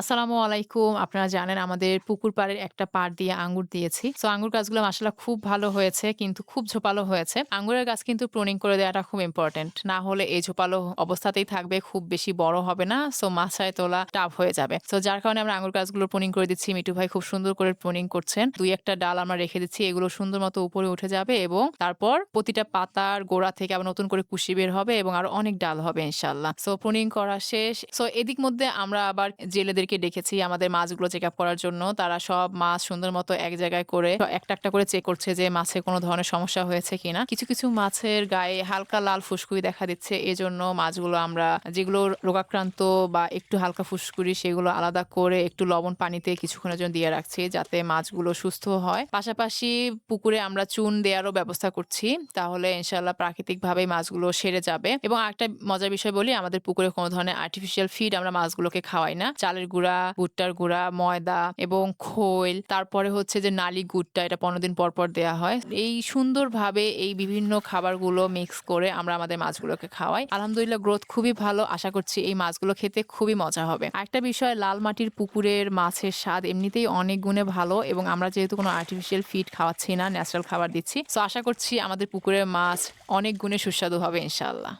আসসালামু আলাইকুম। আপনারা জানেন আমাদের পুকুর পাড়ের একটা পাড় দিয়ে আঙ্গুর দিয়েছি। তো আঙ্গুর গাছগুলো মাশাআল্লাহ খুব ভালো হয়েছে কিন্তু খুব ঝোপালো হয়েছে। আঙ্গুরের গাছ কিন্তু প্রুনিং করে দেওয়াটা খুব ইম্পোর্টেন্ট। না হলে এই ঝোপালো অবস্থাতেই থাকবে, খুব বেশি বড় হবে না। সো মাছায় তোলা টাফ হয়ে যাবে। তো যার কারণে আমরা আঙ্গুর গাছগুলো প্রুনিং করে দিচ্ছি। মিঠু ভাই খুব সুন্দর করে প্রুনিং করছেন। দুই একটা ডাল আমরা রেখে দিচ্ছি। এগুলো সুন্দর মতো উপরে উঠে যাবে এবং তারপর প্রতিটা পাতার গোড়া থেকে আবার নতুন করে কুশি বের হবে এবং আরও অনেক ডাল হবে ইনশাল্লাহ সো প্রুনিং করা শেষ। সো এদিক মধ্যে আমরা আবার জেলেদেরকে ডেকেছি আমাদের মাছগুলো চেক আপ করার জন্য। তারা সব মাছ সুন্দর মতো এক জায়গায় করে একটা, একটা করে চেক করছে যে মাছে কোনো ধরনের সমস্যা হয়েছে কিনা। কিছু, কিছু মাছের গায়ে হালকা লাল ফুসকুড়ি দেখা দিচ্ছে। এজন্য মাছগুলো আমরা যেগুলো রোগাক্রান্ত বা একটু হালকা ফুসকুড়ি সেগুলো আলাদা করে একটু লবণ পানিতে কিছুক্ষণের জন্য দিয়ে রাখছি যাতে মাছগুলো সুস্থ হয়। পাশাপাশি পুকুরে আমরা চুন দেওয়ারও ব্যবস্থা করছি। তাহলে ইনশাআল্লাহ প্রাকৃতিকভাবেই মাছগুলো সেরে যাবে। এবং একটা মজার বিষয় বলি আমাদের পুকুরে কোনো ধরনের আর্টিফিশিয়াল ফিড আমরা মাছগুলোকে খাওয়াই না। চালের গুঁড়া, ভুট্টার গুঁড়া, ময়দা এবং খৈল তারপরে হচ্ছে যে নালি গুড়টা এটা ১৫ দিন পর, পর দেয়া হয়। এই সুন্দরভাবে এই বিভিন্ন খাবারগুলো মিক্স করে আমরা আমাদের মাছগুলোকে খাওয়াই। আলহামদুলিল্লাহ গ্রোথ খুবই ভালো। আশা করছি এই মাছগুলো খেতে খুবই মজা হবে। একটা বিষয় লাল মাটির পুকুরের মাছের স্বাদ এমনিতেই অনেক গুণে ভালো এবং আমরা যেহেতু কোনো আর্টিফিশিয়াল ফিড খাওয়াচ্ছি না, ন্যাচারাল খাবার দিচ্ছি। তো আশা করছি আমাদের পুকুরের মাছ অনেক গুণে সুস্বাদু হবে ইনশাআল্লাহ।